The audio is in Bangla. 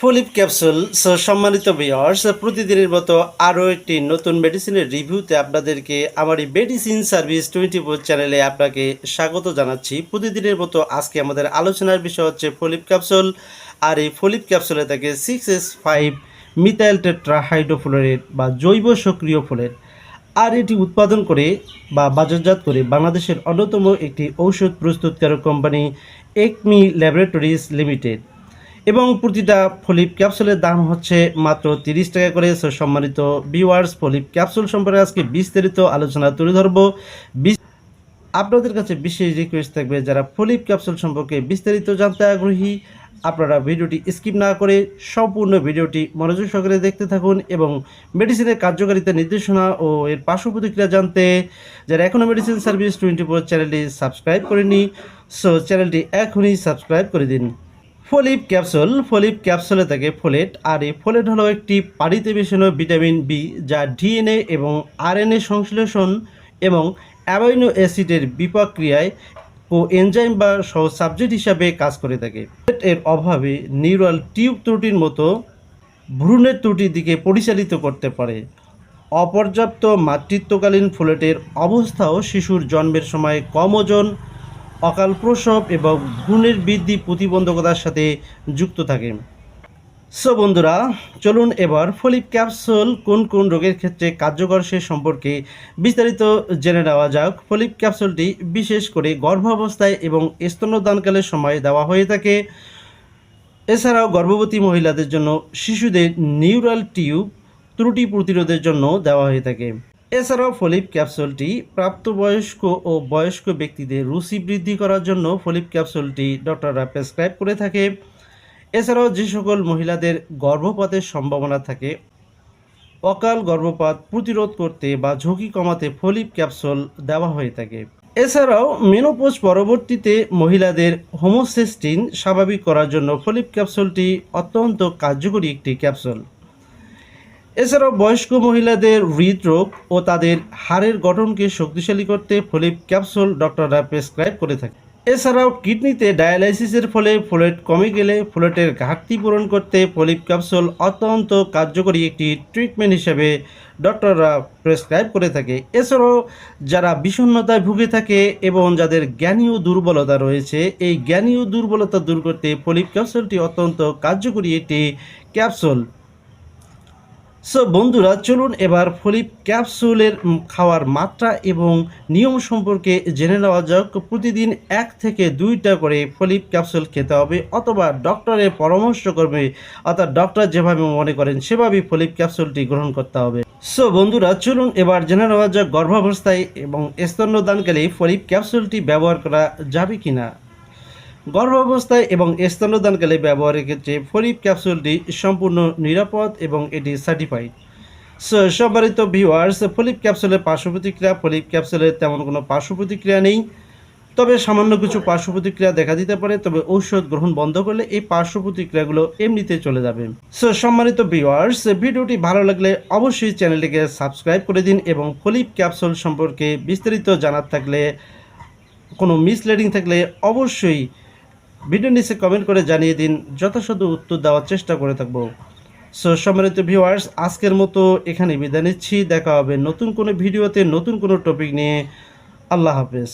Folip capsule. সো সম্মানিত ভিওয়ার্স প্রতিদিনের মতো আরও একটি নতুন মেডিসিনের রিভিউতে আপনাদেরকে আমার এই মেডিসিন সার্ভিস টোয়েন্টি ফোর চ্যানেলে আপনাকে স্বাগত জানাচ্ছি। প্রতিদিনের মতো আজকে আমাদের আলোচনার বিষয় হচ্ছে ফলিপ ক্যাপসুল। আর এই ফলিপ ক্যাপসুলে থাকে six S five methyl tetrahydrofolate বা জৈব সক্রিয় ফোলেট আর এটি উৎপাদন করে বা বাজারজাত করে বাংলাদেশের অন্যতম একটি ঔষধ প্রস্তুতকারক কোম্পানি একমি ল্যাবরেটরিজ লিমিটেড এবং প্রতিটা ফলিপ ক্যাপসুলের দাম হচ্ছে মাত্র তিরিশ টাকা করে। সো সম্মানিত ভিউয়ার্স ফলিপ ক্যাপসুল সম্পর্কে আজকে বিস্তারিত আলোচনা তুলে ধরবো। আপনাদের কাছে বিশেষ রিকোয়েস্ট থাকবে, যারা ফলিপ ক্যাপসুল সম্পর্কে বিস্তারিত জানতে আগ্রহী, আপনারা ভিডিওটি স্কিপ না করে সম্পূর্ণ ভিডিওটি মনোযোগ সহকারে দেখতে থাকুন এবং মেডিসিনের কার্যকারিতা নির্দেশনা ও এর পার্শ্ব প্রতিক্রিয়া জানতে, যারা এখনও মেডিসিন সার্ভিস টোয়েন্টি ফোর চ্যানেলটি সাবস্ক্রাইব করেনি সো চ্যানেলটি এখনই সাবস্ক্রাইব করে দিন। ফলিপ ক্যাপসুল, ফলিপ ক্যাপসুলে থাকে ফোলেট, আর এই ফোলেট হলো একটি পানিতে মেশানো ভিটামিন বি যা ডিএনএ এবং আরএনএ সংশ্লেষণ এবং অ্যামাইনো অ্যাসিডের বিপাক্রিয়ায় ও এনজাইম বা সহ সাবজেক্ট হিসাবে কাজ করে থাকে। এর অভাবে নিউরাল টিউব ত্রুটির মতো ভ্রূণের ত্রুটির দিকে পরিচালিত করতে পারে। অপর্যাপ্ত মাতৃত্বকালীন ফোলেটের অবস্থাও শিশুর জন্মের সময় কম ওজন অকাল প্রসব এবং ভ্রূণের বৃদ্ধি প্রতিবন্ধকতার সাথে যুক্ত থাকে। সো বন্ধুরা, চলুন এবার ফলিপ ক্যাপসুল কোন কোন রোগের ক্ষেত্রে কার্যকর সে সম্পর্কে বিস্তারিত জেনে নেওয়া যাক। ফলিপ ক্যাপসুলটি বিশেষ করে গর্ভাবস্থায় এবং স্তন্যদানকালের সময় দেওয়া হয়ে থাকে। এছাড়াও গর্ভবতী মহিলাদের জন্য শিশুদের নিউরাল টিউব ত্রুটি প্রতিরোধের জন্য দেওয়া হয়ে থাকে। এছাড়াও ফলিপ ক্যাপসুলটি প্রাপ্তবয়স্ক ও বয়স্ক ব্যক্তিদের রুচি বৃদ্ধি করার জন্য ফলিপ ক্যাপসুলটি ডক্টররা প্রেসক্রাইব করে থাকে। এছাড়াও যে সকল মহিলাদের গর্ভপাতের সম্ভাবনা থাকে, অকাল গর্ভপাত প্রতিরোধ করতে বা ঝুঁকি কমাতে ফলিপ ক্যাপসুল দেওয়া হয়ে থাকে। এছাড়াও মেনোপোজ পরবর্তীতে মহিলাদের হোমোসিস্টিন স্বাভাবিক করার জন্য ফলিপ ক্যাপসুলটি অত্যন্ত কার্যকরী একটি ক্যাপসুল। এছাড়াও বয়স্ক মহিলাদের হৃদরোগ ও তাদের হাড়ের গঠনকে শক্তিশালী করতে ফলিপ ক্যাপসুল ডক্টররা প্রেসক্রাইব করে থাকে। এছাড়াও কিডনিতে ডায়ালাইসিসের ফলে ফোলেট কমে গেলে ফোলেটের ঘাটতি পূরণ করতে ফলিপ ক্যাপসুল অত্যন্ত কার্যকরী একটি ট্রিটমেন্ট হিসেবে ডক্টররা প্রেসক্রাইব করে থাকে। এছাড়াও যারা বিষণ্ণতায় ভুগে থাকে এবং যাদের জ্ঞানীয় দুর্বলতা রয়েছে, এই জ্ঞানীয় দুর্বলতা দূর করতে ফলিপ ক্যাপসুলটি অত্যন্ত কার্যকরী একটি ক্যাপসুল। সো বন্ধুরা, চলুন এবার ফলিপ ক্যাপসুলের খাওয়ার মাত্রা এবং নিয়ম সম্পর্কে জেনে নেওয়া যাক। প্রতিদিন এক থেকে দুইটা করে ফলিপ ক্যাপসুল খেতে হবে অথবা ডক্টরের পরামর্শ করবে, অর্থাৎ ডক্টর যেভাবে মনে করেন সেভাবেই ফলিপ ক্যাপসুলটি গ্রহণ করতে হবে। সো বন্ধুরা, চলুন এবার জেনে নেওয়া যাক গর্ভাবস্থায় এবং স্তন্যদানকালে ফলিপ ক্যাপসুলটি ব্যবহার করা যাবে কিনা। গর্ভাবস্থায় এবং স্তন্যদানকালে ব্যবহারের ক্ষেত্রে ফলিপ ক্যাপসুলটি সম্পূর্ণ নিরাপদ এবং এটি সার্টিফাইড সো সম্মানিত ভিউয়ার্স ফলিপ ক্যাপসুলের পার্শ্ব প্রতিক্রিয়া ফলিপ ক্যাপসুলের তেমন কোনো পার্শ্ব প্রতিক্রিয়া নেই। তবে সামান্য কিছু পার্শ্ব প্রতিক্রিয়া দেখা দিতে পারে, তবে ঔষধ গ্রহণ বন্ধ করলে এই পার্শ্ব প্রতিক্রিয়াগুলো এমনিতে চলে যাবে। সো সম্মানিত ভিউয়ার্স ভিডিওটি ভালো লাগলে অবশ্যই চ্যানেলটিকে সাবস্ক্রাইব করে দিন এবং ফলিপ ক্যাপসুল সম্পর্কে বিস্তারিত জানার থাকলে, কোনো মিসলিডিং থাকলে অবশ্যই ভিডিও নিচে কমেন্ট করে জানিয়ে দিন, যথাসাধ্য উত্তর দেওয়ার চেষ্টা করে থাকব। সো সম্মানিত ভিউয়ার্স আজকের মতো এখানে বিদায় নিচ্ছি। দেখা হবে নতুন কোনো ভিডিওতে নতুন কোনো টপিক নিয়ে। আল্লাহ হাফেজ।